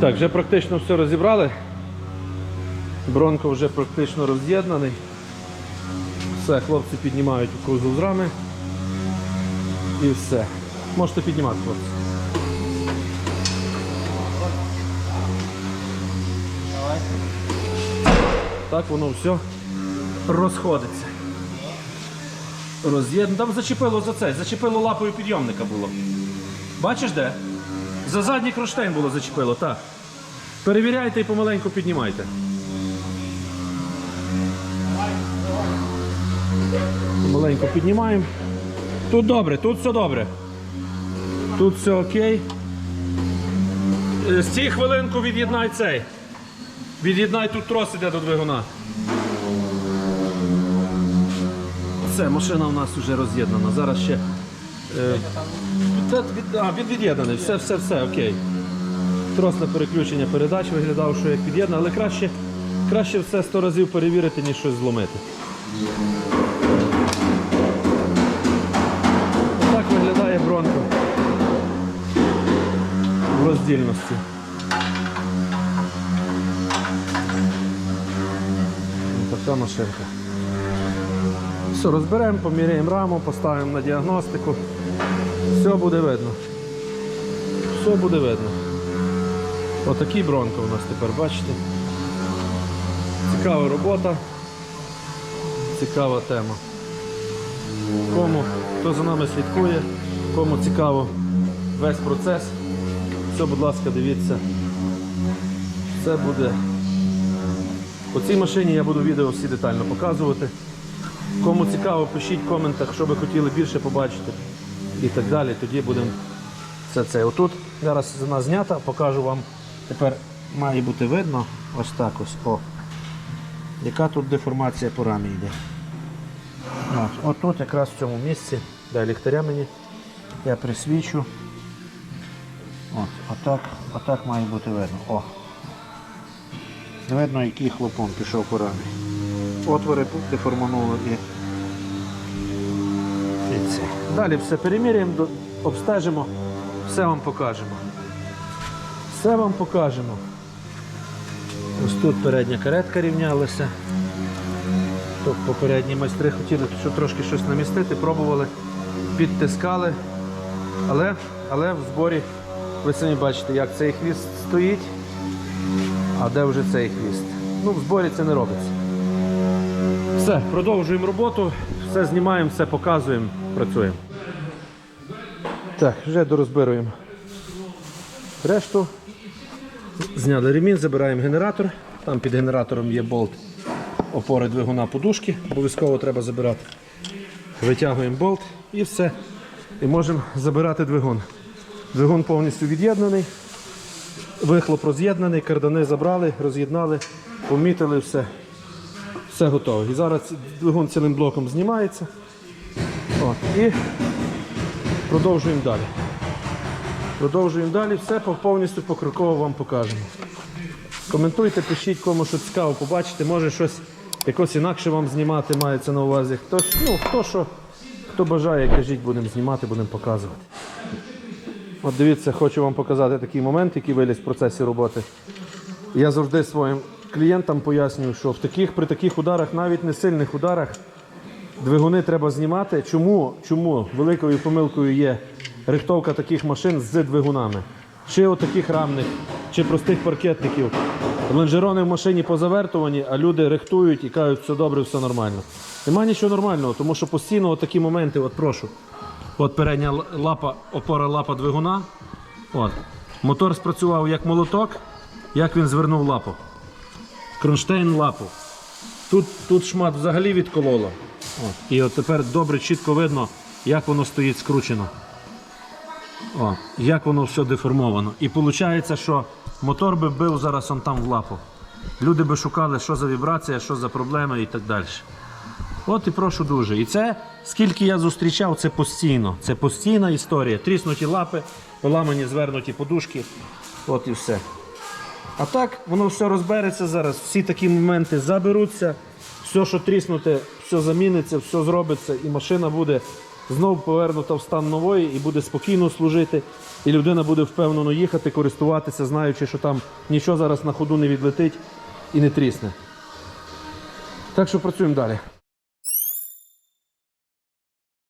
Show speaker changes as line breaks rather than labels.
Так, вже практично все розібрали. Бронко вже практично роз'єднаний. Все, хлопці піднімають кузов з рами. І все. Можете піднімати, хлопці. Так воно все розходиться. Роз'єднано. Там зачепило за це, зачепило лапою підйомника було. Бачиш де? За задній кронштейн було зачепило, так. Перевіряйте і помаленьку піднімайте. Помаленьку піднімаємо. Тут добре, тут все добре. Тут все окей. Е, З цієї хвилинку від'єднай цей. Від'єднай тут трос іде до двигуна. Все, машина у нас вже роз'єднана. Зараз ще. Е, від, від, а, від, від'єднаний, все, все, все, окей. Трос на переключення передач виглядав, що як під'єднано, але краще, краще все 100 разів перевірити, ніж щось зломити. Так виглядає бронко в роздільності. Така машинка. Все, розберемо, поміряємо раму, поставимо на діагностику. Все буде видно. Все буде видно. Отакий бронко у нас тепер, бачите. Цікава робота, цікава тема. Кому, хто за нами слідкує, кому цікаво весь процес, все, будь ласка, дивіться. Це буде. По цій машині я буду відео всі детально показувати. Кому цікаво, пишіть в коментах, що ви хотіли більше побачити і так далі. Тоді будемо це це. Отут зараз вона знята, покажу вам. Тепер має бути видно ось так ось. О. Яка тут деформація по рамі йде. От, отут якраз в цьому місці, дай ліхтаря мені, я присвічу. От, отак, отак має бути видно. О. Видно, який хлопон пішов по рамі. Отвори тут і. і це. Далі все переміряємо, обстежимо, все вам покажемо. Все вам покажемо. Ось тут передня каретка рівнялася. Тут попередні майстри хотіли що трошки щось намістити, пробували, підтискали. Але, але в зборі ви самі бачите, як цей хвіст стоїть, а де вже цей хвіст. Ну, в зборі це не робиться. Все, продовжуємо роботу, все знімаємо, все показуємо, працюємо. Так, вже дорозбируємо решту. Зняли ремінь, забираємо генератор. Там під генератором є болт опори двигуна подушки, обов'язково треба забирати. Витягуємо болт і все. І можемо забирати двигун. Двигун повністю від'єднаний, вихлоп роз'єднаний, кардани забрали, роз'єднали, помітили все. Все готово. І зараз двигун цілим блоком знімається. От, і продовжуємо далі. Продовжуємо далі, все повністю покроково вам покажемо. Коментуйте, пишіть, кому що цікаво побачити, може щось якось інакше вам знімати мається на увазі. Хто, ну, хто що, хто бажає, кажіть, будемо знімати, будемо показувати. От дивіться, хочу вам показати такий момент, який виліз в процесі роботи. Я завжди своїм клієнтам пояснюю, що в таких, при таких ударах, навіть не сильних ударах, двигуни треба знімати. Чому? Чому великою помилкою є рихтовка таких машин з двигунами? Чи отаких рамних, чи простих паркетників. Лонжерони в машині позавертувані, а люди рихтують і кажуть, все добре, все нормально. Нема нічого нормального, тому що постійно такі моменти, от прошу. От передня лапа, опора лапа двигуна. От. Мотор спрацював як молоток, як він звернув лапу. Кронштейн лапу. Тут, тут шмат взагалі відкололо. От. І от тепер добре, чітко видно, як воно стоїть скручено. О, як воно все деформовано. І виходить, що мотор би бив зараз он там в лапу. Люди би шукали, що за вібрація, що за проблема і так далі. От і прошу дуже. І це, скільки я зустрічав, це постійно. Це постійна історія. Тріснуті лапи, поламані, звернуті подушки. От і все. А так воно все розбереться зараз, всі такі моменти заберуться, все, що тріснуте, все заміниться, все зробиться, і машина буде знов повернута в стан нової і буде спокійно служити. І людина буде впевнено їхати, користуватися, знаючи, що там нічого зараз на ходу не відлетить і не трісне. Так що працюємо далі.